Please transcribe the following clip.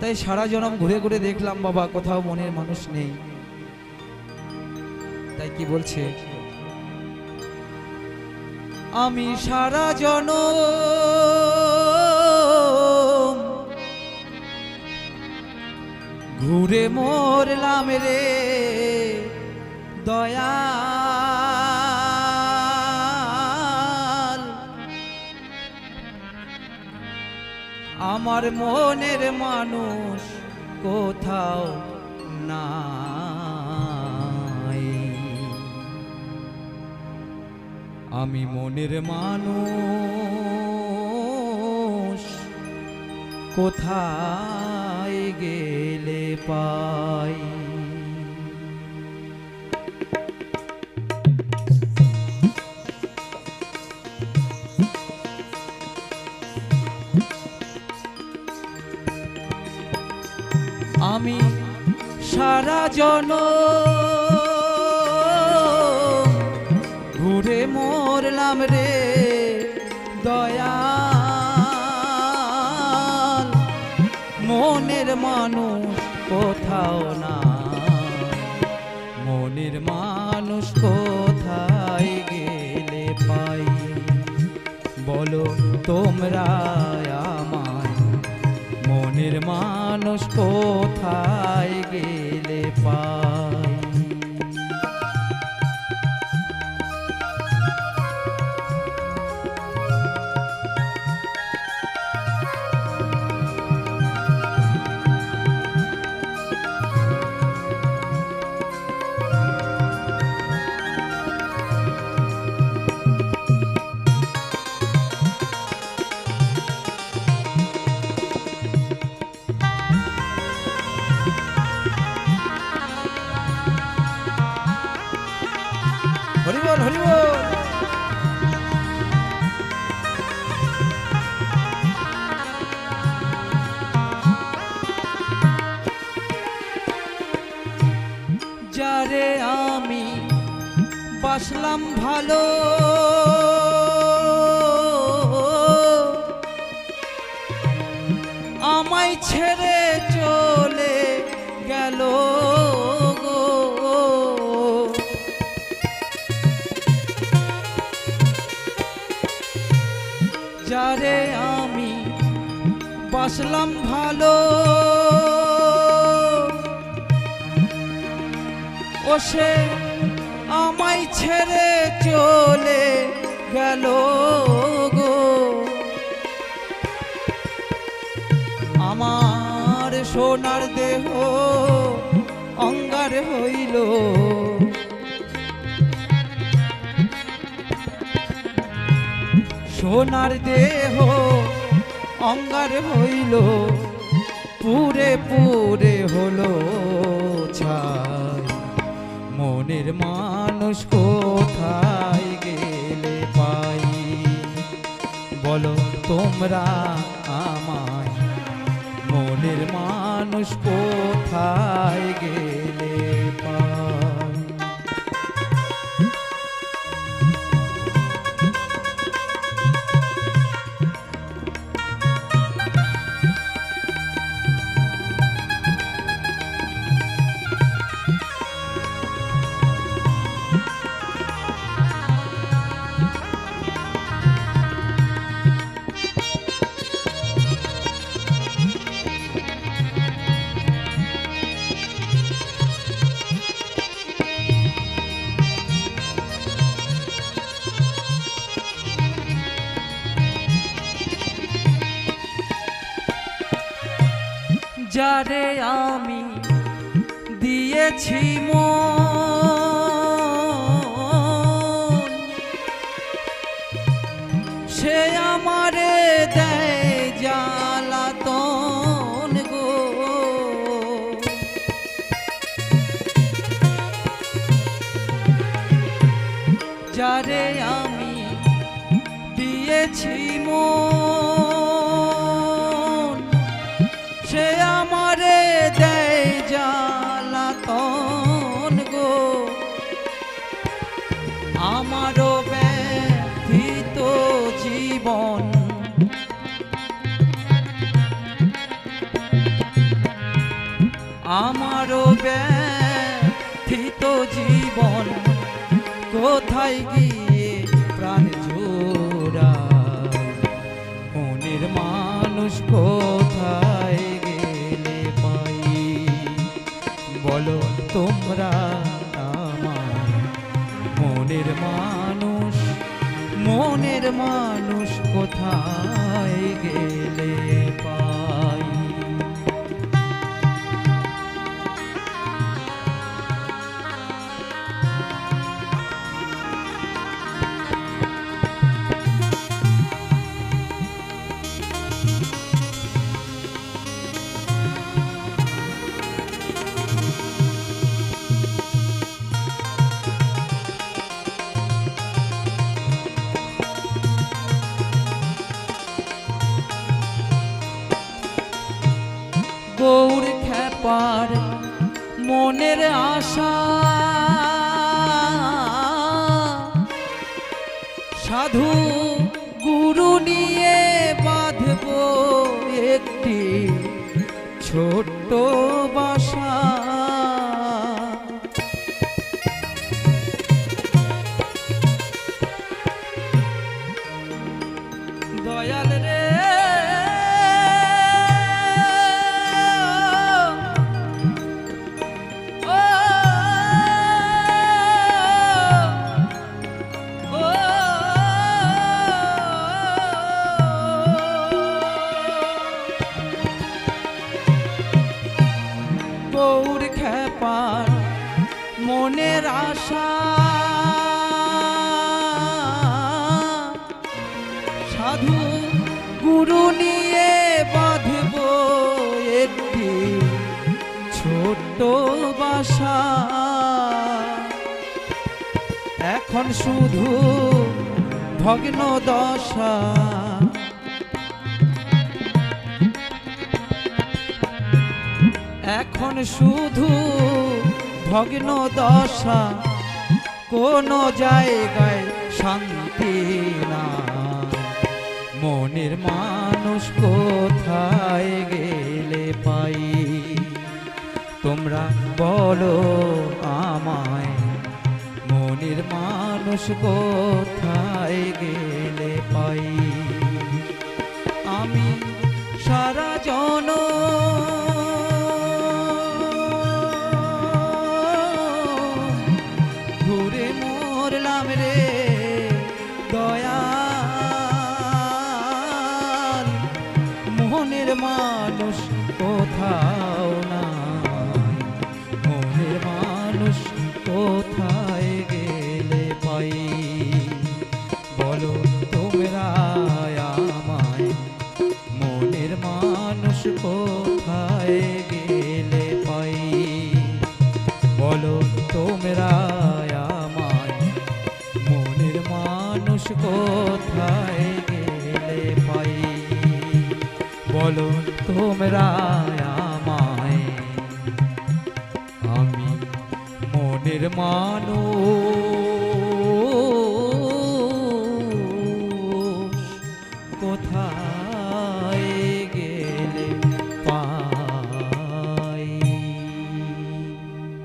তাই সারা জনম ঘুরে ঘুরে দেখলাম, বাবা, কোথাও মনের মানুষ নেই। তাই কি বলছে? আমি সারা জন ঘুরে মরলাম রে দয়াল আমার মনের মানুষ কোথাও না আমি মনের মানুষ কোথায় গেলে পাই সারা জন। ঘুরে মরলাম রে দয়া মনের মানুষ কোথাও না। মনের মানুষ কোথায় গেলে পাই? বলো তোমরা আমায়। মনের মানুষ কোথায় গেলে পাই বাসলাম ভালো। আমায় ছেড়ে চলে গেল যারে আমি বাসলাম ভালো ও সে ছেড়ে চলে গেল গো। আমার সোনার দেহ অঙ্গার হইল। সোনার দেহ অঙ্গার হইল। পুরে পুরে হলো ছাই মনের মানুষ কোথায় গেলে পাই? বলো তোমরা আমায় মনের মানুষ কোথায় যারে আমি দিয়েছি সে আমারে দেয় জ্বালাতন গো। যারে আমি দিয়েছি মন। আমারও ব্যথিত জীবন, কোথায় গিয়ে প্রাণ জোড়া মনের মানুষ কোথায় গেলে পাই? বলো তোমরা আমার মনের মানুষ মনের মানুষ কোথায় গেলে? মনের আশা। সাধু গুরু নিয়ে বাঁধব একটি ছোট্ট শুধু ভগ্ন দশা। এখন শুধু ভগ্ন দশা, কোন জায়গায় শান্তি না মনের মানুষ কোথায় গেলে পাই? তোমরা বলো আমায়। মনের মানুষ কোথায় গেলে পাই? আমি সারা জন ঘুরে মরলাম রে দয়াল। মোহনের মানুষ কোথাও না বলো তোমরা আমায়। আমি মনের মানুষ।